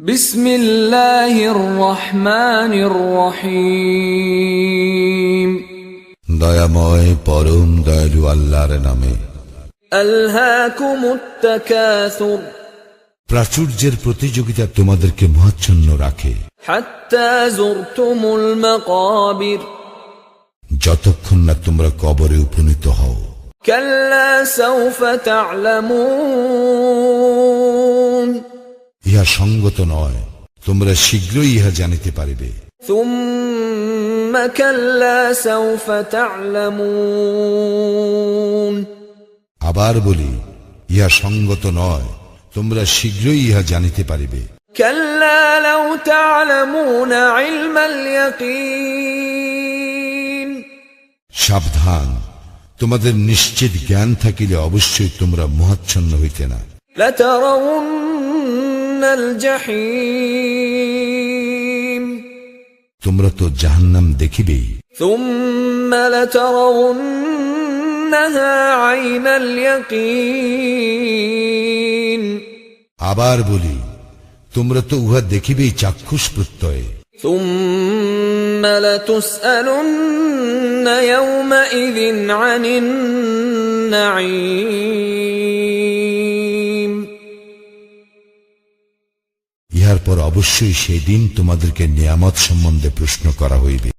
بسم الله الرحمن الرحيم দয়াময় পরম দয়ালু আল্লাহর নামে ألهاكم التكاثر প্রাচুর্যের প্রতিযোগিতা তোমাদেরকে মহাচ্ছন্ন রাখে حتى زرتم المقابر যতক্ষণ না তোমরা কবরে উপনীত হও كلا سوف تعلمون ইহা সঙ্গত নয়। তোমরা শীঘ্রই ইহা জানিতে পারিবে। আবার বলি ইহা সঙ্গত নয় তোমরা শীঘ্রই ইহা জানিতে পারিবে। সাবধান তোমাদের নিশ্চিত জ্ঞান থাকিলে অবশ্যই তোমরা মহাচ্ছন্ন হইতে না। তোমরা তো জাহান্নাম দেখিবেই ثم لترونها عين اليقين আবার বলি তোমরা তো উহা দেখিবেই চাক্ষুষ প্রত্যয়ে ثم لتسألن يومئذ عن النعيم ইহার পর অবশ্যই সেই দিন তোমাদেরকে নিয়ামত সম্বন্ধে প্রশ্ন করা হইবে।